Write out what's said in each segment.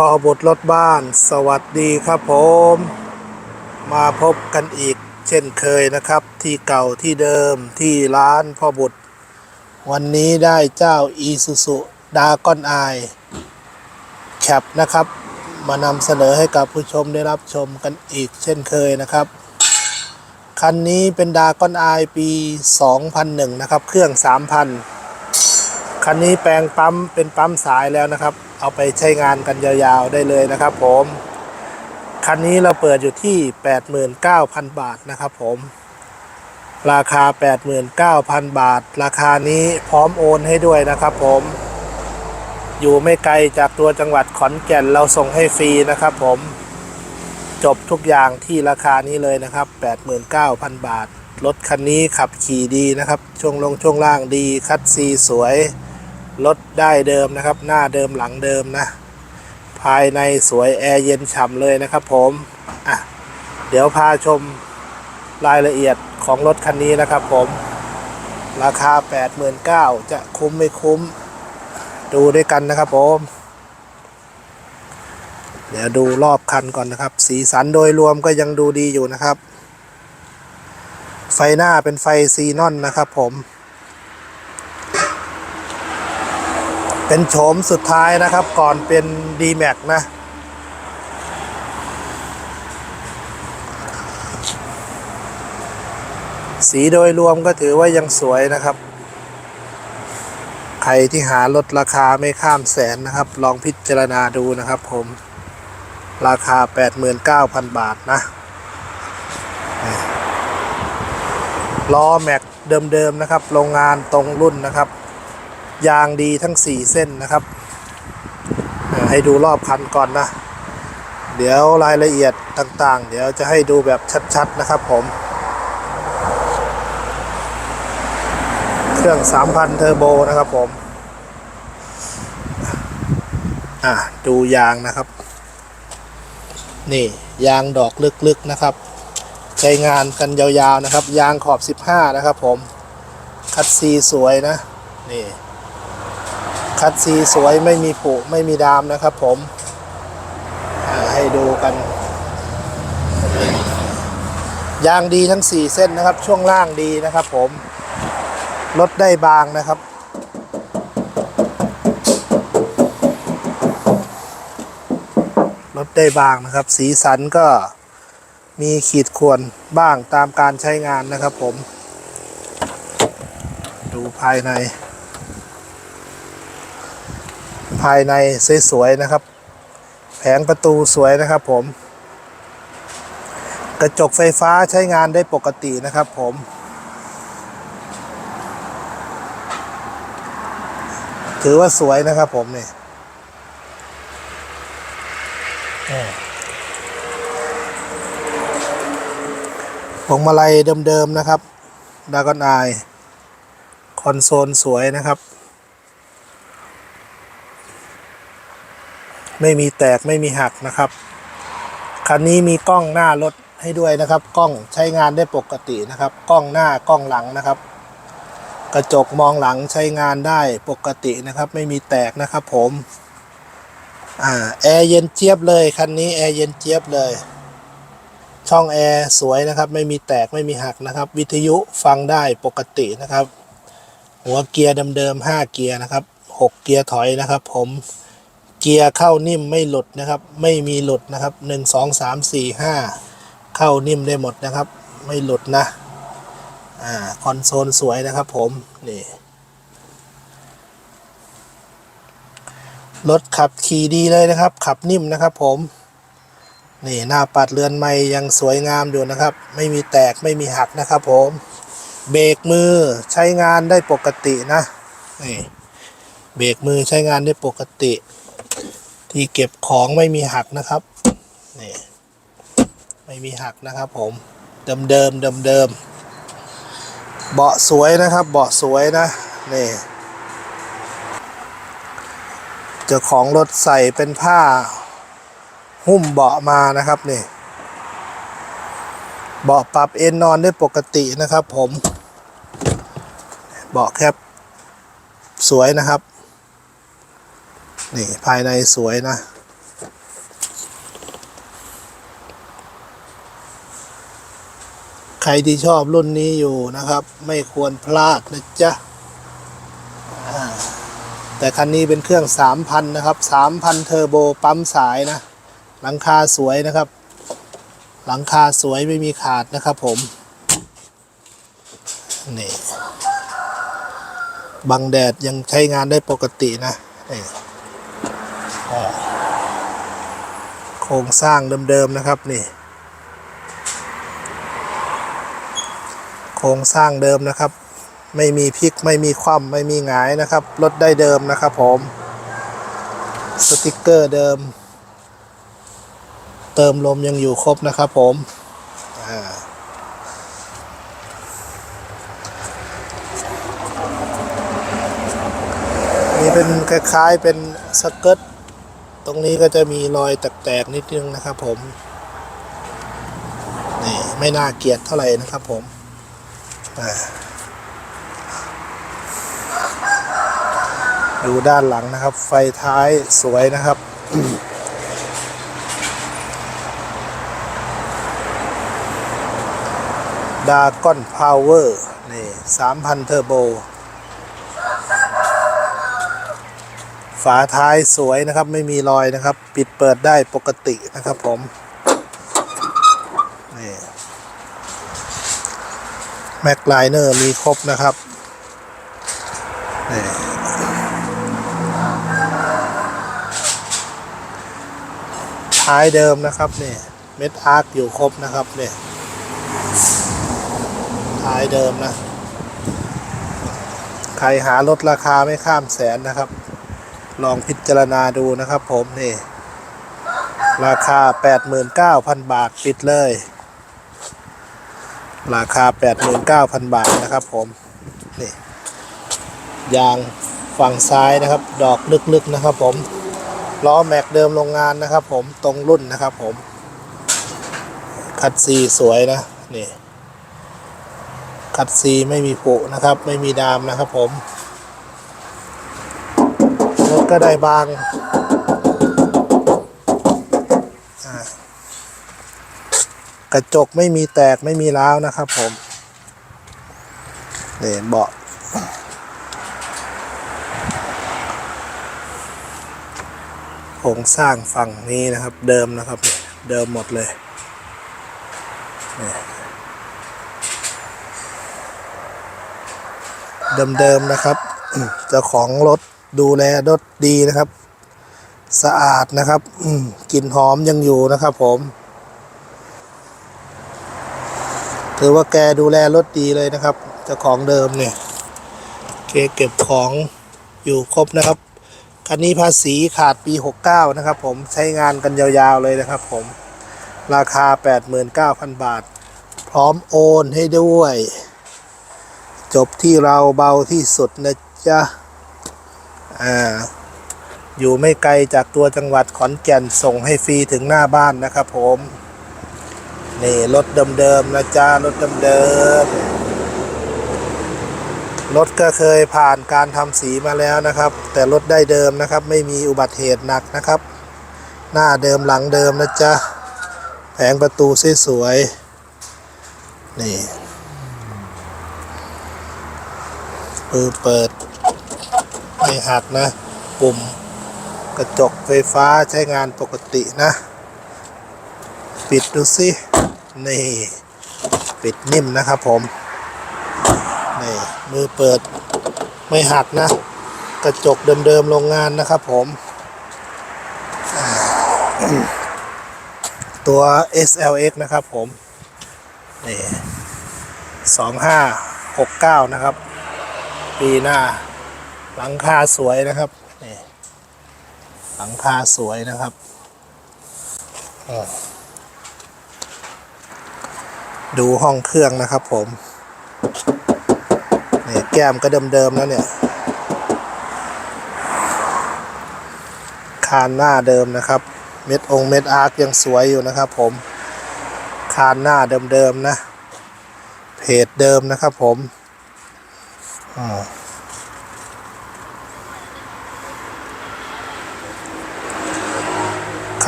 พอบทรรถบ้าน สวัสดีครับผม มาพบกันอีกเช่นเคยนะครับ ที่เก่าที่เดิมที่ร้านพ่อบุตร วันนี้ได้เจ้าอีซูซุดากอนไอแคปนะครับ มานำเสนอให้กับผู้ชมได้รับชมกันอีกเช่นเคยนะครับ คันนี้เป็นดากอนไอปี 2001 นะครับ เครื่อง 3,000 คันนี้แปลงปั๊มเป็นปั๊มสายแล้วนะครับ เอาไปใช้งานกันยาวๆได้เลยนะครับผม คันนี้เราเปิดอยู่ที่ 89,000 บาทนะครับผม ราคา 89,000 บาท ราคานี้พร้อมโอนให้ด้วยนะครับผม อยู่ไม่ไกลจากตัวจังหวัดขอนแก่นเราส่งให้ฟรีนะครับผม จบทุกอย่างที่ราคานี้เลยนะครับ 89,000 บาทรถคันนี้ขับขี่ดีนะครับ ช่วงลงช่วงล่างดี คัดซีสวย รถได้เดิมนะครับ หน้าเดิมหลังเดิมนะ ภายในสวยแอร์เย็นฉ่ำเลยนะครับผมอะเดี๋ยวพาชมรายละเอียดของรถคันนี้นะครับผมราคา 89,000จะคุ้มไม่คุ้ม ดูด้วยกันนะครับผม เดี๋ยวดูรอบคันก่อนนะครับ สีสันโดยรวมก็ยังดูดีอยู่นะครับ ไฟหน้าเป็นไฟซีนอนนะครับผม เป็นโฉมสุดท้ายนะครับ ก่อนเป็น d m a x นะ สีโดยรวมก็ถือว่ายังสวยนะครับ ใครที่หารถราคาไม่ข้ามแสนนะครับ ลองพิจารณาดูนะครับผม ราคา 89,000 บาทนะล้อแม็กเดิมๆนะครับ โรงงานตรงรุ่นนะครับ ยางดีทั้ง 4 เส้นนะครับ ให้ดูรอบคันก่อนนะ เดี๋ยวรายละเอียดต่างๆ เดี๋ยวจะให้ดูแบบชัดๆนะครับผม เครื่อง 3,000 เทอร์โบนะครับผม อะ ดูยางนะครับ นี่ยางดอกลึกๆนะครับ ใช้งานกันยาวๆนะครับ ยางขอบ 15 นะครับผม คัดซีสวยนะ นี่ คัดซีสวยไม่มีผุไม่มีดามนะครับผมให้ดูกัน ยางดีทั้ง 4 เส้นนะครับ ช่วงล่างดีนะครับผมลดได้บางนะครับลดได้บางนะครับ สีสันก็มีขีดข่วนบ้างตามการใช้งานนะครับผม ดูภายใน ภายในสวยๆนะครับ แผงประตูสวยนะครับผม กระจกไฟฟ้าใช้งานได้ปกตินะครับผม ถือว่าสวยนะครับผมนี่พวงมาลัยเดิมๆนะครับ ดากอนไอคอนโซลสวยนะครับ ไม่มีแตกไม่มีหักนะครับ คันนี้มีกล้องหน้ารถให้ด้วยนะครับ กล้องใช้งานได้ปกตินะครับ กล้องหน้ากล้องหลังนะครับ กระจกมองหลังใช้งานได้ปกตินะครับ ไม่มีแตกนะครับ ผมอ่าแอร์เย็นเจี๊ยบเลยคันนี้แอร์เย็นเจี๊ยบเลย ช่องแอร์สวยนะครับ ไม่มีแตกไม่มีหักนะครับ วิทยุฟังได้ปกตินะครับ หัวเกียร์เดิมๆ5เกียร์นะครับ 6 เกียร์ถอยนะครับ ผม กียร์เข้านิ่มไม่หลุดนะครับ ไม่มีหลุดนะครับ1 2 3 4 5เข้านิ่มได้หมดนะครับ ไม่หลุดนะอ่าคอนโซลสวยนะครับผมนี่รถขับขี่ดีเลยนะครับ ขับนิ่มนะครับผมนี่หน้าปัดเรือนไม่ยังสวยงามอยู่นะครับ ไม่มีแตกไม่มีหักนะครับผมเบรกมือใช้งานได้ปกตินะนี่เบรกมือใช้งานได้ปกติ ที่เก็บของไม่มีหักนะครับนี่ไม่มีหักนะครับ ผมเดิมเดิมเดิมเดิมเบาะสวยนะครับ เบาะสวยนะนี่เจ้าของรถใส่เป็นผ้า หุ้มเบาะมานะครับนี่เบาะปรับเอนนอนได้ปกตินะครับ ผมเบาะแคบสวยนะครับ นี่ภายในสวยนะ ใครที่ชอบรุ่นนี้อยู่นะครับ ไม่ควรพลาดนะจ๊ะแต่คันนี้เป็นเครื่อง 3,000 นะครับ 3,000 เทอร์โบปั๊มสายนะ หลังคาสวยนะครับ หลังคาสวยไม่มีขาดนะครับผม นี่ บังแดดยังใช้งานได้ปกตินะนี่ โครงสร้างเดิมๆนะครับนี่ โครงสร้างเดิมนะครับ ไม่มีพลิกไม่มีคว่ำไม่มีหงายนะครับรถได้เดิมนะครับผมสติกเกอร์เดิม เติมลมยังอยู่ครบนะครับผมนี่เป็นคล้ายๆเป็นสเกิร์ต ตรงนี้ก็จะมีรอยแตกๆนิดนึงนะครับผมนี่ไม่น่าเกลียดเท่าไหร่นะครับผมดูด้านหลังนะครับ ไฟท้ายสวยนะครับดาก้อนพาวเวอร์นี่สามพันเทอร์โบ ฝาท้ายสวยนะครับ ไม่มีรอยนะครับ ปิดเปิดได้ปกตินะครับผมนี่แม็กไลเนอร์มีครบนะครับนี่ท้ายเดิมนะครับนี่เม็ดอาร์คอยู่ครบนะครับนี่ท้ายเดิมนะ ใครหารถราคาไม่ข้ามแสนนะครับ ลองพิจารณาดูนะครับผมนี่ ราคา 89,000 บาทปิดเลย ราคา 89,000 บาทนะครับผมนี่ยางฝั่งซ้ายนะครับ ดอกลึกๆนะครับผมล้อแม็กเดิมโรงงานนะครับ ผมตรงรุ่นนะครับผม คัดซีสวยนะนี่คัดซีไม่มีผุนะครับ ไม่มีดามนะครับผม ก็ได้บางกระจกไม่มีแตกไม่มีร้าวนะครับผมเนี่ยเบาะโครงสร้างฝั่งนี้นะครับ เดิมนะครับ เดิมหมดเลยเดิมๆนะครับ เจ้าของรถ ดูแลรถดีนะครับ สะอาดนะครับกลิ่นหอมยังอยู่นะครับ ผม ถือว่าแกดูแลรถดีเลยนะครับเจ้าของเดิมเนี่ยเคเก็บของอยู่ครบนะครับคันนี้ภาษีขาดปี 69 นะครับ ผมใช้งานกันยาวๆเลยนะครับ ผมราคา 89,000 บาท พร้อมโอนให้ด้วย จบที่เราเบาที่สุดนะจ๊ะ อ่าอยู่ไม่ไกลจากตัวจังหวัดขอนแก่นส่งให้ฟรีถึงหน้าบ้านนะครับผมนี่รถเดิมๆนะจ๊ะรถเดิมๆรถก็เคยผ่านการทำสีมาแล้วนะครับ แต่รถได้เดิมนะครับ ไม่มีอุบัติเหตุหนักนะครับ หน้าเดิมหลังเดิมนะจ๊ะแผงประตูสวยๆนี่ปือเปิด ไม่หักนะ ปุ่มกระจกไฟฟ้าใช้งานปกตินะ ปิดดูสิ นี่ ปิดนิ่มนะครับผม นี่ มือเปิดไม่หักนะ กระจกเดิมๆโรงงานนะครับผม ตัว SLX นะครับผม นี่สองห้าหกเก้านะครับ ปีหน้า หลังคาสวยนะครับนี่หลังคาสวยนะครับดูห้องเครื่องนะครับผมนี่แก้มก็เดิมๆแล้วเนี่ยคานหน้าเดิมนะครับ เม็ดองเม็ดอาร์คยังสวยอยู่นะครับผม คานหน้าเดิมๆนะ เพจเดิมนะครับผมอ่า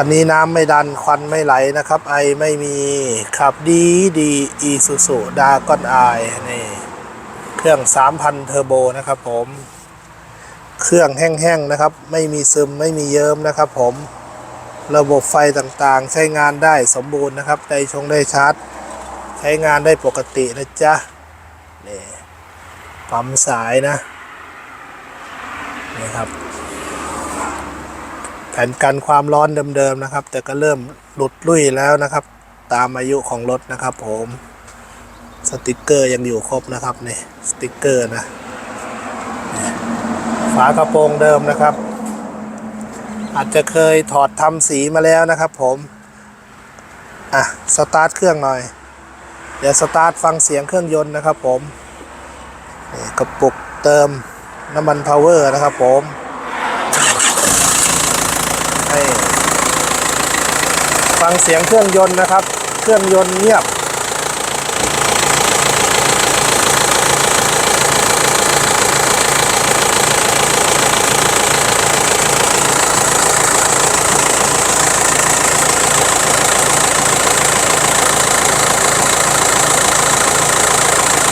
คันนี้น้ำไม่ดันควันไม่ไหลนะครับ ไอไม่มีขับดีดีอีซูซูดาก้อนไอนี่เครื่อง 3,000 เทอร์โบนะครับผม เครื่องแห้งๆนะครับ ไม่มีซึมไม่มีเยิ้มนะครับผม ระบบไฟต่างๆ ใช้งานได้สมบูรณ์นะครับได้ชงได้ชาร์จ ใช้งานได้ปกตินะจ๊ะนี่ปั๊มสายนะนี่ครับ ผ่นกันความร้อนเดิมๆนะครับ แต่ก็เริ่มหลุดลุ่ยแล้วนะครับ ตามอายุของรถนะครับ ผมสติกเกอร์ยังอยู่ครบนะครับนี่สติกเกอร์นะฝากระโปรงเดิมนะครับ อาจจะเคยถอดทำสีมาแล้วนะครับ ผมอะสตาร์ทเครื่องหน่อย เดี๋ยวสตาร์ทฟังเสียงเครื่องยนต์นะครับ ผมกระปุกเติมน้ำมันพาวเวอร์นะครับ ผมให้ ฟังเสียงเครื่องยนต์นะครับ เครื่องยนต์เงียบ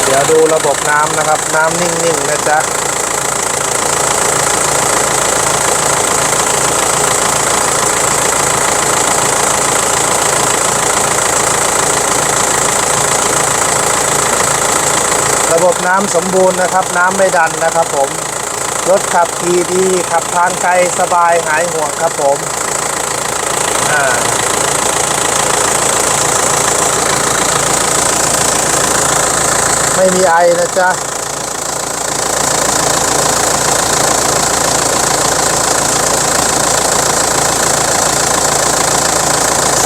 เดี๋ยวดูระบบน้ำนะครับ น้ำนิ่งๆนะจ๊ะ ระบบน้ำสมบูรณ์นะครับ น้ำไม่ดันนะครับผม รถขับขี่ดีขับทางไกลสบายหายห่วงครับผมอ่าไม่มีไอนะจ๊ะ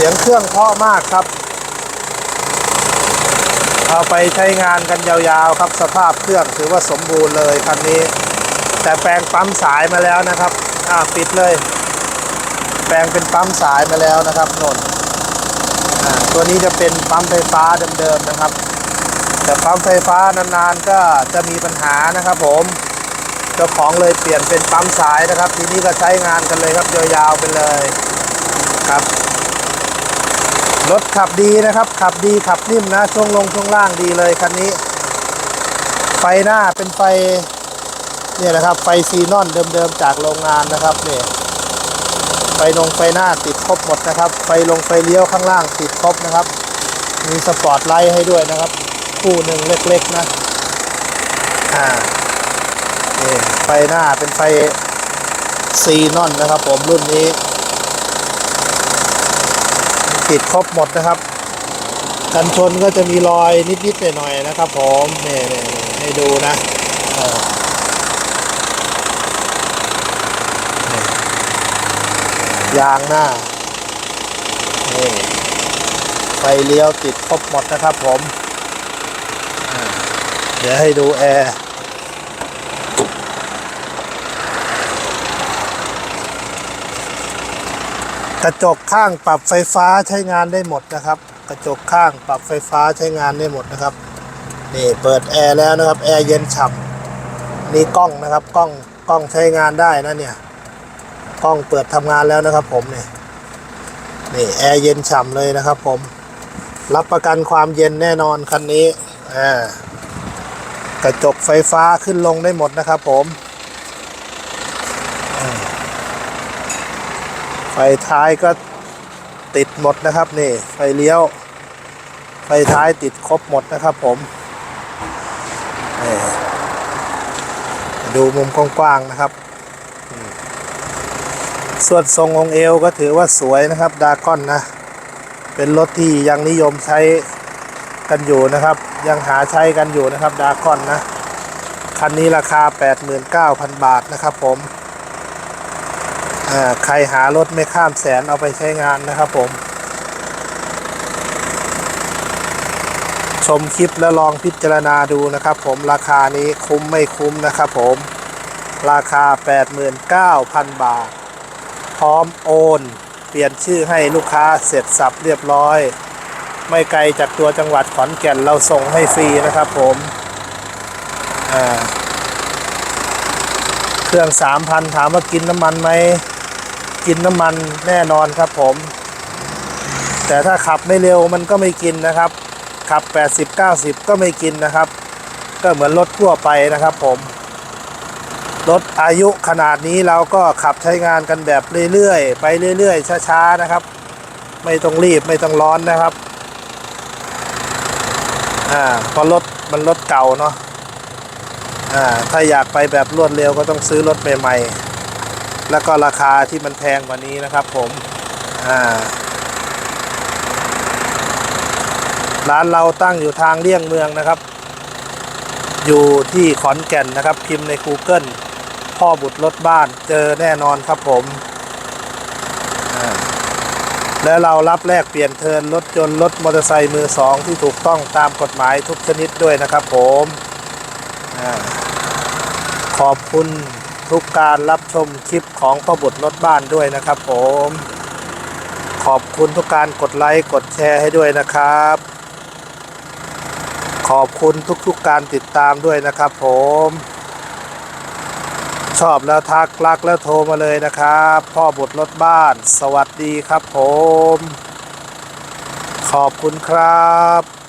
สียงเครื่องเพาะมากครับ เอาไปใช้งานกันยาวๆครับสภาพเครื่องถือว่าสมบูรณ์เลยคันนี้ แต่แปลงปั๊มสายมาแล้วนะครับอ่าปิดเลย แปลงเป็นปั๊มสายมาแล้วนะครับนนตัวนี้จะเป็นปั๊มไฟฟ้าเดิมๆนะครับ แต่ปั๊มไฟฟ้านานๆก็จะมีปัญหานะครับ ผมเจ้าของเลยเปลี่ยนเป็นปั๊มสายนะครับ ทีนี้ก็ใช้งานกันเลยครับยาวๆไปเลยครับ รถขับดีนะครับ ขับดีขับนิ่มนะ ช่วงลงช่วงล่างดีเลยคันนี้ ไฟหน้าเป็นไฟเนี่ยนะครับ ไฟซีนอนเดิมๆจากโรงงานนะครับเนี่ยไฟลงไฟหน้าติดครบหมดนะครับ ไฟลงไฟเลี้ยวข้างล่างติดครบนะครับ มีสปอร์ตไลท์ให้ด้วยนะครับ คู่หนึ่งเล็กๆนะอ่านี่ไฟหน้าเป็นไฟซีนอนนะครับ ผมรุ่นนี้ ติดครบหมดนะครับ กันชนก็จะมีรอยนิดๆหน่อยๆนะครับ ผมนี่นี่ให้ดูนะยางหน้านี่ไฟเลี้ยวติดครบหมดนะครับผม เดี๋ยวให้ดูแอร์ กระจกข้างปรับไฟฟ้าใช้งานได้หมดนะครับ กระจกข้างปรับไฟฟ้าใช้งานได้หมดนะครับนี่เปิดแอร์แล้วนะครับแอร์เย็นฉ่ำนี่กล้องนะครับกล้องกล้องใช้งานได้นะเนี่ยกล้องเปิดทำงานแล้วนะครับ ผมเนี่ยนี่แอร์เย็นฉ่ำเลยนะครับ ผมรับประกันความเย็นแน่นอนคันนี้อ่ากระจกไฟฟ้าขึ้นลงได้หมดนะครับ ผมอืม ไฟท้ายก็ติดหมดนะครับนี่ไฟเลี้ยว ไฟท้ายติดครบหมดนะครับผมดูมุมกว้างๆนะครับส่วนทรงองเอวก็ถือว่าสวยนะครับดากอนนะ เป็นรถที่ยังนิยมใช้กันอยู่นะครับ ยังหาใช้กันอยู่นะครับดากอนนะ คันนี้ราคา 89,000 บาทนะครับผม ใครหารถไม่ข้ามแสนเอาไปใช้งานนะครับผม ชมคลิปแล้วลองพิจารณาดูนะครับผมราคานี้คุ้มไม่คุ้มนะครับผม ราคา 89,000 บาท พร้อมโอน เปลี่ยนชื่อให้ลูกค้าเสร็จสับเรียบร้อย ไม่ไกลจากตัวจังหวัดขอนแก่นเราส่งให้ฟรีนะครับผมเครื่อง3,000ถามว่ากินน้ำมันไหม กินน้ำมันแน่นอนครับผม แต่ถ้าขับไม่เร็วมันก็ไม่กินนะครับ ขับ 80 90 ก็ไม่กินนะครับ ก็เหมือนรถทั่วไปนะครับผม รถอายุขนาดนี้เราก็ขับใช้งานกันแบบเรื่อยๆ ไปเรื่อยๆ ช้าๆนะครับ ไม่ต้องรีบไม่ต้องร้อนนะครับอ่าเพราะรถมันรถเก่าเนาะอ่าถ้าอยากไปแบบรวดเร็วก็ต้องซื้อรถใหม่ๆ แล้วก็ราคาที่มันแพงกว่านี้นะครับผมอ่าร้านเราตั้งอยู่ทางเลี่ยงเมืองนะครับ อยู่ที่ขอนแก่นนะครับ พิมพ์ใน Google พ่อบุตรรถบ้านเจอแน่นอนครับผมและเรารับแลกเปลี่ยนเทินรถยนต์รถมอเตอร์ไซค์มือสองที่ถูกต้องตามกฎหมายทุกชนิดด้วยนะครับผมอขอบคุณ ทุกการรับชมคลิปของพ่อบุตรรถบ้านด้วยนะครับผม ขอบคุณทุกการกดไลค์กดแชร์ให้ด้วยนะครับ ขอบคุณทุกๆการติดตามด้วยนะครับผม ชอบแล้วทักรักแล้วโทรมาเลยนะครับ พ่อบุตรรถบ้าน สวัสดีครับผม ขอบคุณครับ